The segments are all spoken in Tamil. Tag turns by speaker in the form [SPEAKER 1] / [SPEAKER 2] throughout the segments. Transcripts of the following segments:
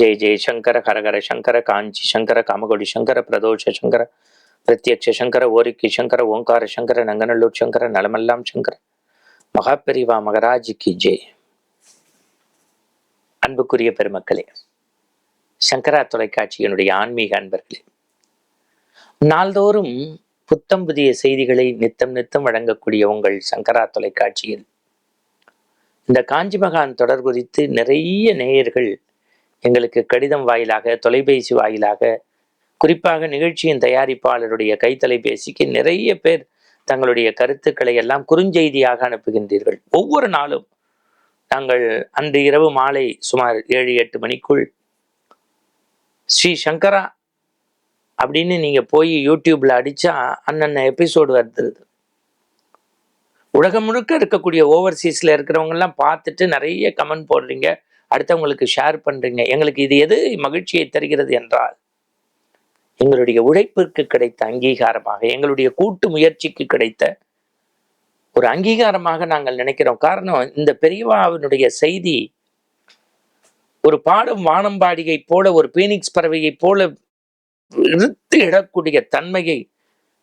[SPEAKER 1] ஜெய ஜெய சங்கர ஹரஹர சங்கர காஞ்சி சங்கர காமகோடி சங்கர பிரதோஷ சங்கர பிரத்யக்ஷ சங்கர ஓரிக்கி சங்கர ஓங்கார சங்கர நங்கநல்லூர் சங்கர நலமெல்லாம் சங்கர. மகாபெரிவா மகராஜிக்கு ஜெய். அன்புக்குரிய பெருமக்களே சங்கரா தொலைக்காட்சியினுடைய ஆன்மீக அன்பர்களே நாள்தோறும் புத்தம் புதிய செய்திகளை நித்தம் நித்தம் வழங்கக்கூடிய உங்கள் சங்கரா தொலைக்காட்சியில் இந்த காஞ்சி மகான் தொடர் குறித்து நிறைய நேயர்கள் எங்களுக்கு கடிதம் வாயிலாக தொலைபேசி வாயிலாக குறிப்பாக நிகழ்ச்சியின் தயாரிப்பாளருடைய கைத்தலைபேசிக்கு நிறைய பேர் தங்களுடைய கருத்துக்களை எல்லாம் குறுஞ்செய்தியாக அனுப்புகின்றீர்கள். ஒவ்வொரு நாளும் நாங்கள் அன்று இரவு மாலை சுமார் ஏழு எட்டு மணிக்குள் ஸ்ரீ சங்கரா அப்படின்னு நீங்கள் போய் யூடியூப்பில் அடித்தா அன்னன்ன எபிசோடு வருது. உலகம் முழுக்க இருக்கக்கூடிய ஓவர்சீஸில் இருக்கிறவங்கெல்லாம் பார்த்துட்டு நிறைய கமெண்ட் போடுறீங்க. அடுத்தவங்களுக்கு ஷேர் பண்ணுறீங்க எங்களுக்கு இது எது மகிழ்ச்சியை தருகிறது என்றால் எங்களுடைய உழைப்பிற்கு கிடைத்த அங்கீகாரமாக எங்களுடைய கூட்டு முயற்சிக்கு கிடைத்த ஒரு அங்கீகாரமாக நாங்கள் நினைக்கிறோம். காரணம் இந்த பெரியவாவினுடைய செய்தி ஒரு பாடும் வானம்பாடியை போல ஒரு பீனிக்ஸ் பறவையைப் போல இழுத்து இடக்கூடிய தன்மையை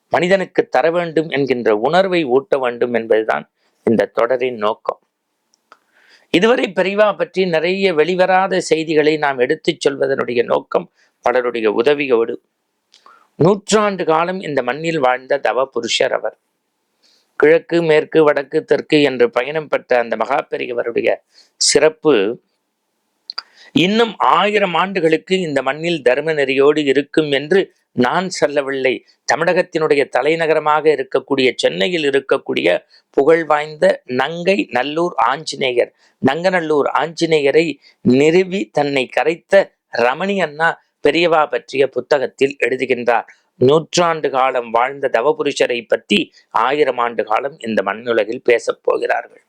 [SPEAKER 1] மனிதனுக்கு தர வேண்டும் என்கின்ற உணர்வை ஊட்ட வேண்டும் என்பதுதான் இந்த தொடரின் நோக்கம். இதுவரை பெரிவா பற்றி நிறைய வெளிவராத செய்திகளை நாம் எடுத்துச் சொல்வதனுடைய நோக்கம் பலருடைய உதவியோடு. நூற்றாண்டு காலம் இந்த மண்ணில் வாழ்ந்த தவ புருஷர் அவர். கிழக்கு மேற்கு வடக்கு தெற்கு என்று பயணம் பெற்ற அந்த மகா பெரியவருடைய சிறப்பு இன்னும் ஆயிரம் ஆண்டுகளுக்கு இந்த மண்ணில் தர்ம நெறியோடு இருக்கும் என்று நான் சொல்லவில்லை. தமிழகத்தினுடைய தலைநகரமாக இருக்கக்கூடிய சென்னையில் இருக்கக்கூடிய புகழ் வாய்ந்த நங்கை நல்லூர் ஆஞ்சநேயர். நங்கநல்லூர் ஆஞ்சநேயரை நிறுவி தன்னை கரைத்த ரமணி அண்ணா பெரியவா பற்றிய புத்தகத்தில் எழுதுகின்றார். நூற்றாண்டு காலம் வாழ்ந்த தவபுருஷரை பற்றி ஆயிரம் ஆண்டு காலம் இந்த மண்ணுலகில் பேசப் போகிறார்கள்.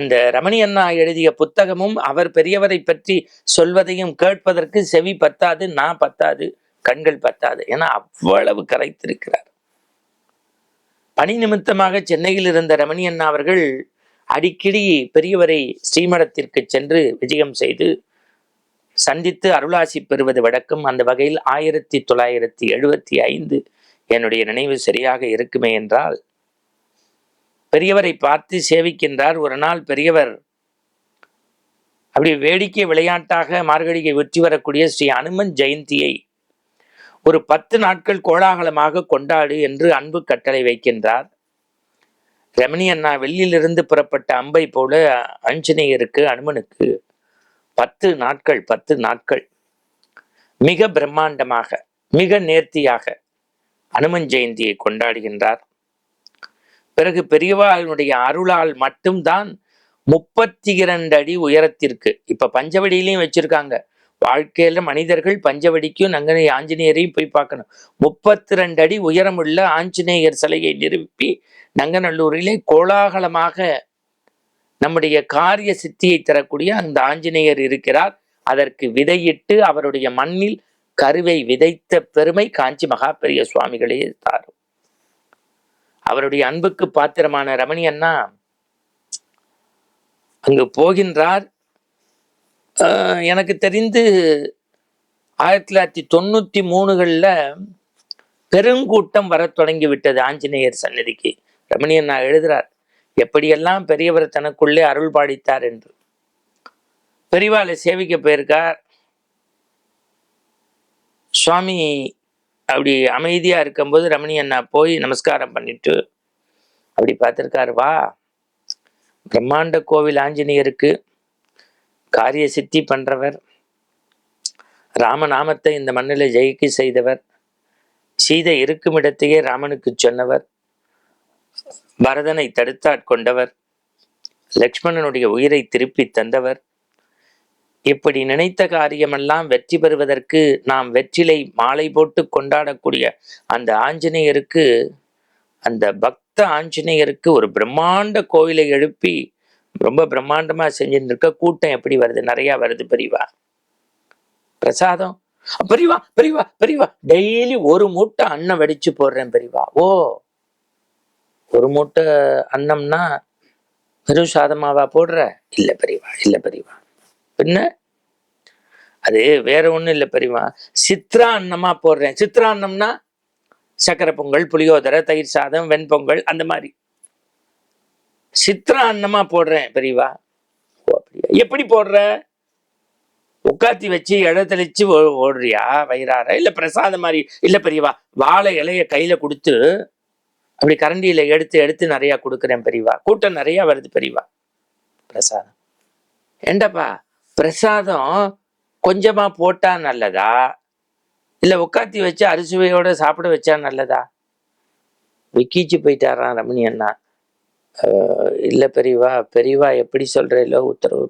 [SPEAKER 1] அந்த ரமணி அண்ணா எழுதிய புத்தகமும் அவர் பெரியவரை பற்றி சொல்வதையும் கேட்பதற்கு செவி பத்தாது நான் பத்தாது கண்கள் பத்தாது என அவ்வளவு கரைத்திருக்கிறார். பணி நிமித்தமாக சென்னையில் இருந்த ரமணி அண்ணா அவர்கள் அடிக்கடி பெரியவரை ஸ்ரீமடத்திற்கு சென்று விஜயம் செய்து சந்தித்து அருளாசி பெறுவது வழக்கம். அந்த வகையில் ஆயிரத்தி தொள்ளாயிரத்தி எழுபத்தி ஐந்து என்னுடைய நினைவு சரியாக இருக்குமே என்றால் பெரியவரை பார்த்து சேவிக்கின்றார். ஒரு நாள் பெரியவர் அப்படி வேடிக்கை விளையாட்டாக மார்கழியை வெற்றி வரக்கூடிய ஸ்ரீ அனுமன் ஜெயந்தியை ஒரு பத்து நாட்கள் கோலாகலமாக கொண்டாடு என்று அன்பு கட்டளை வைக்கின்றார். ரமணி அண்ணா வெள்ளியிலிருந்து புறப்பட்ட அம்பை போல அஞ்சனேயருக்கு அனுமனுக்கு பத்து நாட்கள் பத்து நாட்கள். மிக பிரம்மாண்டமாக மிக நேர்த்தியாக அனுமன் ஜெயந்தியை கொண்டாடுகின்றார். பிறகு பெரியவாளுடைய அருளால் மட்டும்தான் முப்பத்தி இரண்டு அடி உயரத்திற்கு. இப்போ பஞ்சவடியிலையும் வச்சுருக்காங்க. வாழ்க்கையில் மனிதர்கள் பஞ்சவடிக்கும் நங்கனை ஆஞ்சநேயரையும் போய் பார்க்கணும். முப்பத்தி ரெண்டு அடி உயரமுள்ள ஆஞ்சநேயர் சிலையை நிரூபி நங்கநல்லூரிலே கோலாகலமாக நம்முடைய காரிய சித்தியை தரக்கூடிய அந்த ஆஞ்சநேயர் இருக்கிறார். அதற்கு விதையிட்டு அவருடைய மண்ணில் கருவை விதைத்த பெருமை காஞ்சி மகா பெரிய சுவாமிகளே தாரும். அவருடைய அன்புக்கு பாத்திரமான ரமணி அண்ணா அங்கு போகின்றார். எனக்கு தெரிந்து ஆயிரத்தி தொள்ளாயிரத்தி தொண்ணூற்றி மூணுகளில் பெருங்கூட்டம் வரத் தொடங்கி விட்டது ஆஞ்சநேயர் சன்னதிக்கு ரமணி அண்ணா எழுதுறார் எப்படியெல்லாம் பெரியவர் தனக்குள்ளே அருள் பாடித்தார் என்று. பெரியவாளை சேவிக்க போயிருக்கார். சுவாமி அப்படி அமைதியாக இருக்கும்போது ரமணி அண்ணா போய் நமஸ்காரம் பண்ணிட்டு அப்படி பார்த்துருக்காரு வா. பிரம்மாண்ட கோவில் ஆஞ்சநேயருக்கு காரிய சித்தி பண்ணுறவர் ராமநாமத்தை இந்த மண்ணில் ஜெயிக்க செய்தவர் சீதை இருக்கும் இடத்தையே ராமனுக்கு சொன்னவர் பரதனை தடுத்தாட்கொண்டவர் லக்ஷ்மணனுடைய உயிரை திருப்பி தந்தவர் இப்படி நினைத்த காரியமெல்லாம் வெற்றி பெறுவதற்கு நாம் வெற்றிலை மாலை போட்டு கொண்டாடக்கூடிய அந்த ஆஞ்சநேயருக்கு அந்த பக்த ஆஞ்சநேயருக்கு ஒரு பிரம்மாண்ட கோயிலை எழுப்பி ரொம்ப பிரம்மாண்டமா செஞ்சுட்டு இருக்க கூட்டம் எப்படி வருது? நிறைய வருது பெரியவா. பிரசாதம். பெரியவா பெரியவா பெரியவா. டெய்லி ஒரு மூட்டை அன்னம் வெடிச்சு போடுறேன் பெரியவா. ஓ! ஒரு மூட்டை அன்னம்னா வெறும் சாதமாவா போடுற? இல்ல பெரியவா இல்ல பெரியவா. பின்ன அது வேற ஒன்றும் இல்லை பெரியமா சித்ரா அன்னமா போடுறேன். சித்ரா அன்னம்னா சக்கரை பொங்கல் புளியோதரை தயிர் சாதம் வெண்பொங்கல் அந்த மாதிரி. சித்ரா அன்னமா போடுறேன் பெரியவா. ஓ அப்படியா? எப்படி போடுற? உட்காத்தி வச்சு இடத்தளிச்சு ஓ- ஓடுறியா? வயிறார? இல்லை பிரசாதம் மாதிரி? இல்லை பெரியவா வாழை இலைய கையில் கொடுத்து அப்படி கரண்டியில் எடுத்து எடுத்து நிறையா கொடுக்குறேன் பெரியவா. கூட்டம் நிறையா வருது பெரியவா. பிரசாதம். ஏண்டப்பா? பிரசாதம் கொஞ்சமா போட்டா நல்லதா? இல்ல உட்காத்தி வச்சு அரிசுவையோட சாப்பிட வச்சா நல்லதா? விக்கிச்சு போயிட்டாராம் ரமணி அண்ணா? இல்ல பெரியவா பெரியவா எப்படி சொல்றீங்களோ உத்தரவு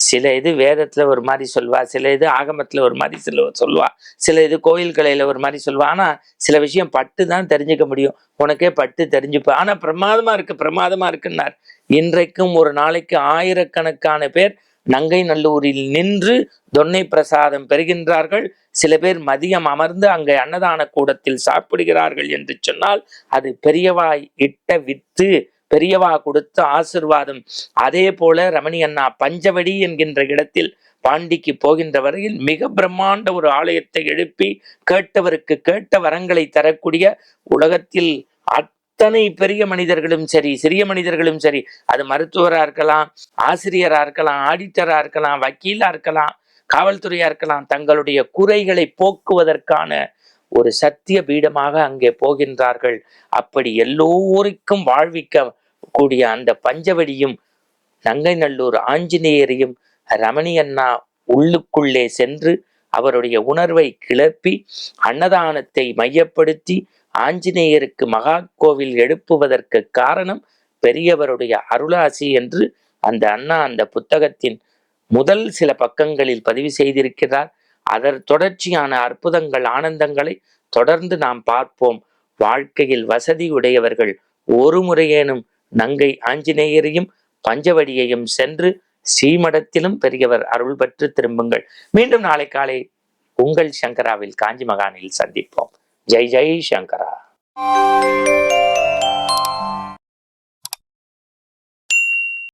[SPEAKER 1] சில இது வேதத்துல ஒரு மாதிரி சொல்வா சில இது ஆகமத்துல ஒரு மாதிரி சில சொல்வா சில இது கோயில் கலையில ஒரு மாதிரி சொல்வா. ஆனா சில விஷயம் பட்டு தான் தெரிஞ்சுக்க முடியும். உனக்கே பட்டு தெரிஞ்சுப்ப. ஆனா பிரமாதமா இருக்கு பிரமாதமா இருக்குன்னார். இன்றைக்கும் ஒரு நாளைக்கு ஆயிரக்கணக்கான பேர் நங்கை நல்லூரில் நின்று தொன்னை பிரசாதம் பெறுகின்றார்கள். சில பேர் மதியம் அமர்ந்து அங்கே அன்னதான கூடத்தில் சாப்பிடுகிறார்கள் என்று சொன்னால் அது பெரியவா இட்ட வித்து பெரியவா கொடுத்த ஆசிர்வாதம். அதே போல ரமணி அண்ணா பஞ்சவடி என்கின்ற இடத்தில் பாண்டிக்கு போகின்ற வரையில் மிக பிரம்மாண்ட ஒரு ஆலயத்தை எழுப்பி கேட்டவருக்கு கேட்ட வரங்களை தரக்கூடிய உலகத்தில் அத்தனை பெரிய மனிதர்களும் சரி சிறிய மனிதர்களும் சரி அது மருத்துவரா இருக்கலாம் ஆசிரியரா இருக்கலாம் ஆடிட்டரா இருக்கலாம் வக்கீலா இருக்கலாம் காவல்துறையா இருக்கலாம் தங்களுடைய குறைகளை போக்குவதற்கான ஒரு சத்திய பீடமாக அங்கே போகின்றார்கள். அப்படி எல்லோருக்கும் வாழ்விக்க கூடிய அந்த பஞ்சவடியும் நங்கைநல்லூர் ஆஞ்சநேயரையும் ரமணி அண்ணா உள்ளுக்குள்ளே சென்று அவருடைய உணர்வை கிளப்பி அன்னதானத்தை மையப்படுத்தி ஆஞ்சநேயருக்கு மகா கோவில் எழுப்புவதற்கு காரணம் பெரியவருடைய அருளாசி என்று அந்த அண்ணா அந்த புத்தகத்தின் முதல் சில பக்கங்களில் பதிவு செய்திருக்கிறார். அதர் தொடர்ச்சியான அற்புதங்கள் ஆனந்தங்களை தொடர்ந்து நாம் பார்ப்போம். வாழ்க்கையில் வசதி உடையவர்கள் ஒரு முறையேனும் நங்கை ஆஞ்சநேயரையும் பஞ்சவடியையும் சென்று ஸ்ரீமடத்திலும் பெரியவர் அருள் பெற்று திரும்புங்கள். மீண்டும் நாளை காலை உங்கள் சங்கராவில் காஞ்சி மகானில் சந்திப்போம். ஜெய் ஜெய் சங்கரா.